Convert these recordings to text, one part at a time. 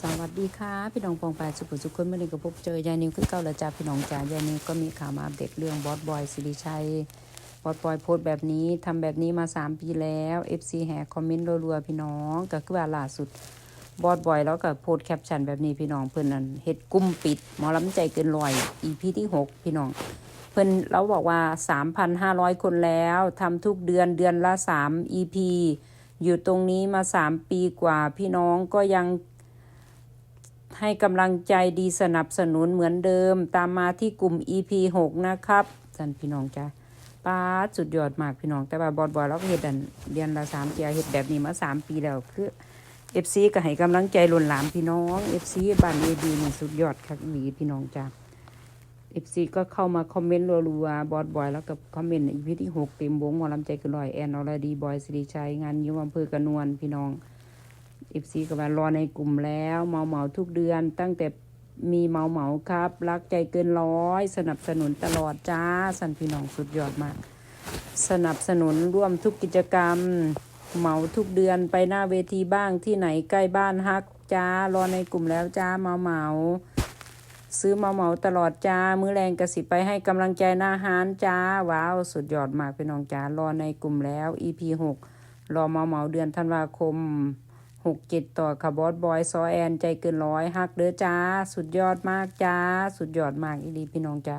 สวัสดีค่ะพี่น้องปองปลาสุขุสุขคนเมื่อนี้ก็พบเจอยายนิวขึ้นเก่าละจ้าพี่น้องจ้ายายนิวก็มีข่าวมาอัปเดตเรื่องบอสบอยสิริชัยบอสบอยโพสต์แบบนี้ทำแบบนี้มา 3 ปีแล้ว FC แห่คอมเมนต์รัวๆพี่น้องก็คือว่าล่าสุดบอสบอยแล้วก็โพสต์แคปชั่นแบบนี้พี่น้องเพิ่นนั่นเฮ็ดกุ้มปิดหมอลำใจเกินร้อย EP ที่ 6 พี่น้อง เพิ่อนเราบอกว่า 3,500 คนแล้วทำทุกเดือนเดือนละ 3 EP อยู่ตรงนี้มา 3 ปีกว่าพี่น้องก็ยัง ให้กำลังใจดีสนับสนุนเหมือนเดิม ตามมาที่กลุ่ม EP 6นะครับสันพี่น้องจ้าป้าสุดยอดมากพี่น้อง แต่ว่าบอดบอยเราก็เห็ดอันเดือนละสามเจียเห็ดแบบนี้มาสามปีแล้วคือ FC ก็ให้กำลังใจล่นหลามพี่น้อง FC บ้านเอดีนี่สุดยอดครับหวีพี่น้องจ้า FC ก็เข้ามาคอมเมนต์รัวๆบอดบอยแล้วกับคอมเมนต์ใน EP ที่6เต็มวงหมอลำใจกันลอยแอนอรดีบอยสิริชัยงานยิ้มอำเภอกระนวลพี่น้อง เอฟซีก็มารอในกลุ่มแล้วเมาเมาทุกเดือน ตั้งแต่มีเมาเมาครับ รักใจเกินร้อย สนับสนุนตลอดจ้า สันพี่น้องสุดยอดมาก สนับสนุนร่วมทุกกิจกรรม เหมาทุกเดือนไปหน้าเวทีบ้างที่ไหนใกล้บ้านฮักจ้ารอในกลุ่มแล้วจ้าเมาเมาซื้อเมาเมาตลอดจ้า มือแรงกระสิไปให้กำลังใจหน้าฮานจ้า ว้าว สุดยอดมากพี่น้องจ้ารอในกลุ่มแล้ว EP 6รอเมาเมาเดือนธันวาคม หกเจ็ดต่อค่ะบอสบอยซอแอนใจเกินร้อยฮักเด้อจ้า สุดยอดมากจ้า สุดยอดมากอีดีพี่น้องจ้า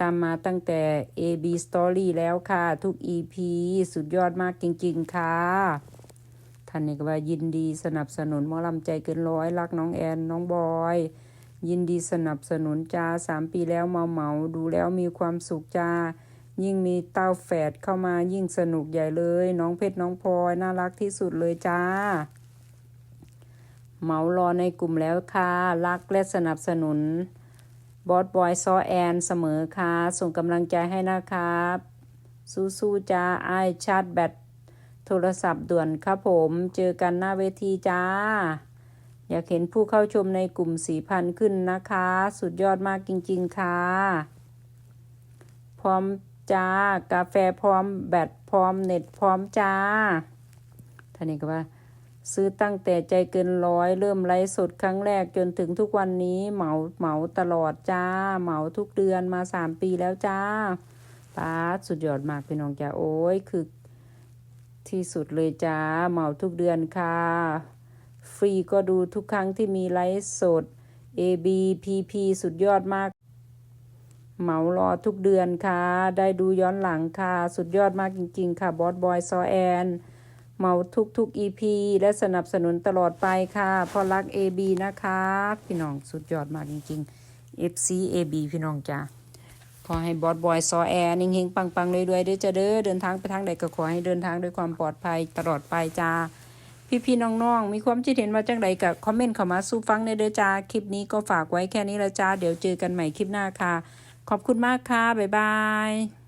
ตามมาตั้งแต่ AB Story แล้วค่ะ ทุก EP สุดยอดมากจริง ๆ ค่ะ ท่านนี่ก็ว่ายินดีสนับสนุนมอลำใจเกินร้อย รักน้องแอน น้องบอย ยินดีสนับสนุนจ้าสามปีแล้วเมาเมาดูแล้วมีความสุขจ้า ยิ่งมีเต้าแฝดเข้ามายิ่งสนุกใหญ่เลย น้องเพชรน้องพลอยน่ารักที่สุดเลยจ้า เมารอในกลุ่มแล้วค่ะ รักและสนับสนุนบอสบอยซอแอนเสมอค่ะ ส่งกำลังใจให้นะครับ สู้ๆจ้าไอชาร์จแบตโทรศัพท์ด่วนครับผม เจอกันหน้าเวทีจ้า อยากเห็นผู้เข้าชมในกลุ่มสีพันขึ้นนะคะ สุดยอดมากจริง ๆ ค่ะ พร้อมจ้า กาแฟพร้อมแบตพร้อมเน็ตพร้อมจ้าท่านนี้ก็ว่า ซื้อตั้งแต่ใจเกินร้อยเริ่มไลฟ์สดครั้งแรกจนถึงทุกวันนี้เหมาเหมาตลอดจ้า เหมาทุกเดือนมาสามปีแล้วจ้าป้าสุดยอดมากพี่น้องจ้าโอ้ยคือที่สุดเลยจ้าเหมาทุกเดือนค่ะ ฟรีก็ดูทุกครั้งที่มีไลฟ์สด AB PP สุดยอดมาก เหมารอทุกเดือนค่ะ ได้ดูย้อนหลังค่ะ สุดยอดมากจริง ๆ ค่ะบอสบอยซอแอน เหมาทุกทุก EP และสนับสนุนตลอดไปค่ะพอรัก AB นะคะ พี่น้องสุดยอดมากจริงๆ FC AB พี่น้องจ้าขอให้บอสบอยซอแอนเฮงปังๆเรื่อยๆเด้อจะเด้อเดินทางไปทางใดก็ขอให้เดินทางด้วยความปลอดภัยตลอดไปจ้า พี่ๆน้องๆ มีความคิดเห็นว่าจังใดกับคอมเมนต์เข้ามาสู้ฟังในเด้อจ้า คลิปนี้ก็ฝากไว้แค่นี้ละจ้า เดี๋ยวเจอกันใหม่คลิปหน้าค่ะ ขอบคุณมากค่ะ บ๊ายบาย